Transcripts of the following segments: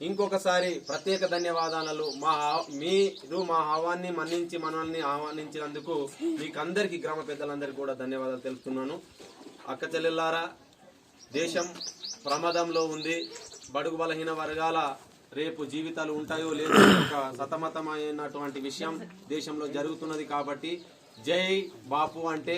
ఇంకొకసారి ప్రత్యేక ధన్యవాదాలు. మా మీరు మా ఆహ్వాన్ని మన్నించి మనల్ని ఆహ్వానించినందుకు మీకు అందరికీ గ్రామ పెద్దలందరికీ కూడా ధన్యవాదాలు తెలుపుతున్నాను. అక్క చెల్లెల్లారా దేశం ప్రమాదంలో ఉంది. బడుగు బలహీన వర్గాల రేపు జీవితాలు ఉంటాయో లేదో ఒక సతమతమైనటువంటి విషయం దేశంలో జరుగుతున్నది కాబట్టి జై బాపు అంటే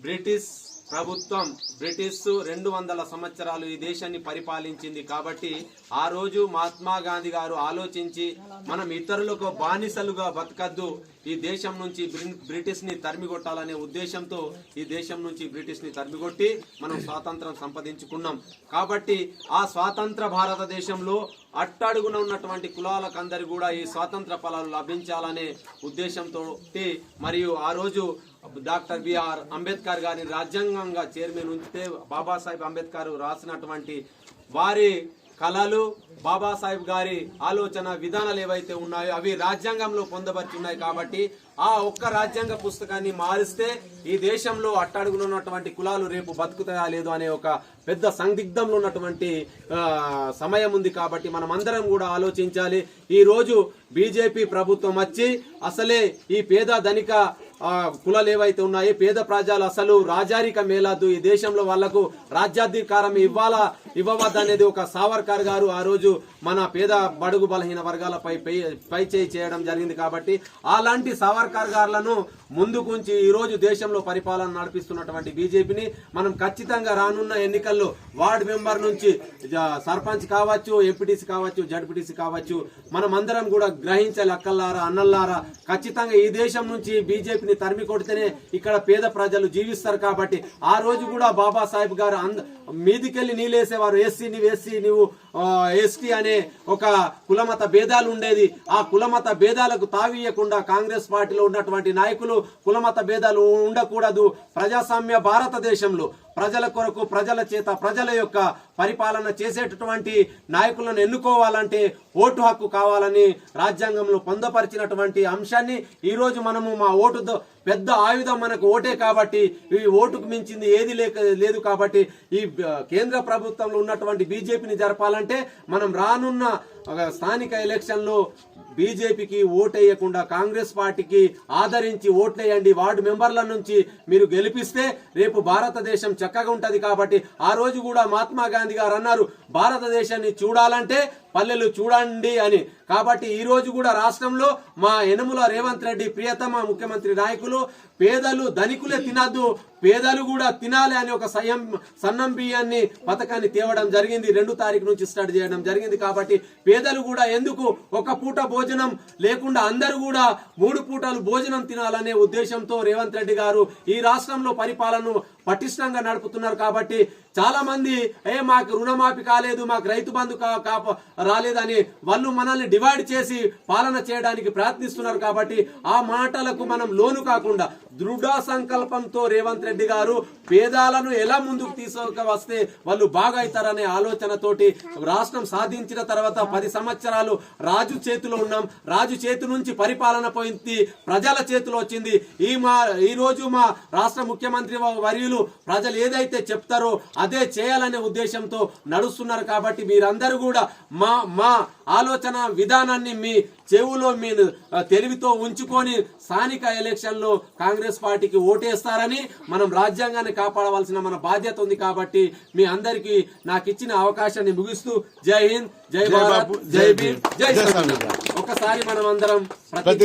బ్రిటిష్ ప్రభుత్వం బ్రిటిష్ రెండు వందల సంవత్సరాలు ఈ దేశాన్ని పరిపాలించింది కాబట్టి ఆ రోజు మహాత్మా గాంధీ గారు ఆలోచించి మనం ఇతరులకు బానిసలుగా బతకద్దు ఈ దేశం నుంచి బ్రి- బ్రిటిష్ని తరిమిగొట్టాలనే ఉద్దేశంతో ఈ దేశం నుంచి బ్రిటిష్ని తరిమిగొట్టి మనం స్వాతంత్రం సంపాదించుకున్నాం. కాబట్టి ఆ స్వాతంత్ర భారతదేశంలో అట్టడుగున ఉన్నటువంటి కులాలకు అందరి కూడా ఈ స్వాతంత్ర ఫలాలు లభించాలనే ఉద్దేశంతో మరియు ఆ రోజు డాక్టర్ బిఆర్ అంబేద్కర్ గారిని రాజ్యాంగంగా చైర్మన్ ఉంచితే బాబాసాహెబ్ అంబేద్కర్ రాసినటువంటి వారి కళలు బాబాసాహెబ్ గారి ఆలోచన విధానాలు ఏవైతే ఉన్నాయో అవి రాజ్యాంగంలో పొందబర్చి ఉన్నాయి కాబట్టి ఆ ఒక్క రాజ్యాంగ పుస్తకాన్ని మారిస్తే ఈ దేశంలో అట్టడుగులో ఉన్నటువంటి కులాలు రేపు బతుకుతాయా లేదు అనే ఒక పెద్ద సందిగ్ధంలో ఉన్నటువంటి సమయం ఉంది కాబట్టి మనం అందరం కూడా ఆలోచించాలి. ఈరోజు బీజేపీ ప్రభుత్వం వచ్చి అసలే ఈ పేద ధనిక కులాలు ఏవైతే ఉన్నాయో పేద ప్రజలు అసలు రాజారిక మేలాదు ఈ దేశంలో వాళ్ళకు రాజ్యాధికారం ఇవ్వాలా ఇవ్వవద్దు అనేది ఒక సావర్కర్ గారు ఆ రోజు మన పేద బడుగు బలహీన వర్గాలపై పై- పై చేయి చేయడం జరిగింది కాబట్టి అలాంటి సావర్కర్ గారులను ముందుకుంచి ఈ రోజు దేశంలో పరిపాలన నడిపిస్తున్నటువంటి బీజేపీని మనం ఖచ్చితంగా రానున్న ఎన్నికల్లో వార్డు మెంబర్ నుంచి జ- సర్పంచ్ కావచ్చు ఎంపీటీసీ కావచ్చు జడ్పీటీసీ కావచ్చు మనం అందరం కూడా గ్రహించాలి అక్కల్లారా అన్నల్లారా ఖచ్చితంగా ఈ దేశం నుంచి బీజేపీ బీజేపీని తరిమి కొడితేనే ఇక్కడ పేద ప్రజలు జీవిస్తారు కాబట్టి ఆ రోజు కూడా బాబాసాహెబ్ గారు అంద మీదికెళ్ళి నీళ్ళేసేవారు. ఎస్సీ నీవు ఎస్సీ నువ్వు ఎస్టీ అనే ఒక కులమత భేదాలు ఉండేది. ఆ కులమత భేదాలకు తావీయకుండా కాంగ్రెస్ పార్టీలో ఉన్నటువంటి నాయకులు కులమత భేదాలు ఉండకూడదు. ప్రజాస్వామ్య భారతదేశంలో ప్రజల కొరకు ప్రజల చేత ప్రజల యొక్క పరిపాలన చేసేటటువంటి నాయకులను ఎన్నుకోవాలంటే ఓటు హక్కు కావాలని రాజ్యాంగంలో పొందపరిచినటువంటి అంశాన్ని ఈరోజు మనము మా ఓటు పెద్ద ఆయుధం మనకు ఓటే కాబట్టి ఈ ఓటుకు మించింది ఏది లేక లేదు కాబట్టి ఈ కేంద్ర ప్రభుత్వంలో ఉన్నటువంటి బీజేపీని జరపాలంటే మనం రానున్న స్థానిక ఎలక్షన్లో బీజేపీకి ఓటేయకుండా కాంగ్రెస్ పార్టీకి ఆదరించి ఓట్లేయండి వార్డు మెంబర్ల నుంచి మీరు గెలిపిస్తే రేపు భారతదేశం చక్కగా ఉంటుంది కాబట్టి ఆ రోజు కూడా మహాత్మా గాంధీ గారు అన్నారు భారతదేశాన్ని చూడాలంటే పల్లెలు చూడండి అని. కాబట్టి ఈ రోజు కూడా రాష్ట్రంలో మా యనమల రేవంత్ రెడ్డి ప్రియతమ ముఖ్యమంత్రి నాయకులు పేదలు ధనికులే తినద్దు పేదలు కూడా తినాలి అని ఒక సయం సన్నం బియ్యాన్ని పథకాన్ని తేవడం జరిగింది. రెండు తారీఖు నుంచి స్టార్ట్ చేయడం జరిగింది. కాబట్టి పేదలు కూడా ఎందుకు ఒక పూట భోజనం లేకుండా అందరూ కూడా మూడు పూటలు భోజనం తినాలనే ఉద్దేశంతో రేవంత్ రెడ్డి గారు ఈ రాష్ట్రంలో పరిపాలన పటిష్టంగా నడుపుతున్నారు కాబట్టి చాలా మంది ఏ మాకు రుణమాఫీ కాలేదు మాకు రైతు బంధు కాప రాలేదని వాళ్ళు మనల్ని డివైడ్ చేసి పాలన చేయడానికి ప్రయత్నిస్తున్నారు కాబట్టి ఆ మాటలకు మనం లోను కాకుండా దృఢ సంకల్పంతో రేవంత్ రెడ్డి గారు పేదాలను ఎలా ముందుకు తీసుకు వస్తే వాళ్ళు బాగా అవుతారనే ఆలోచనతోటి రాష్ట్రం సాధించిన తర్వాత పది సంవత్సరాలు రాజు చేతిలో ఉన్నాం. రాజు చేతి నుంచి పరిపాలన పోయింది ప్రజల చేతిలో వచ్చింది. ఈ మా ఈ రోజు మా రాష్ట్ర ముఖ్యమంత్రి వర్యులు ప్రజలు ఏదైతే చెప్తారో అదే చేయాలనే ఉద్దేశంతో నడుస్తున్నారు కాబట్టి మీరందరూ కూడా మా మా ఆలోచన విధానాన్ని మీ చెవులో మీ తెలివితో ఉంచుకొని స్థానిక ఎలక్షన్లో కాంగ్రెస్ పార్టీకి ఓటేస్తారని మనం రాజ్యాంగాన్ని కాపాడవలసిన మన బాధ్యత ఉంది కాబట్టి మీ అందరికీ నాకు ఇచ్చిన అవకాశాన్ని ముగిస్తూ జై హింద్ జై భారత్ జై భీమ్ జై ఒకసారి మనం అందరం ప్రతి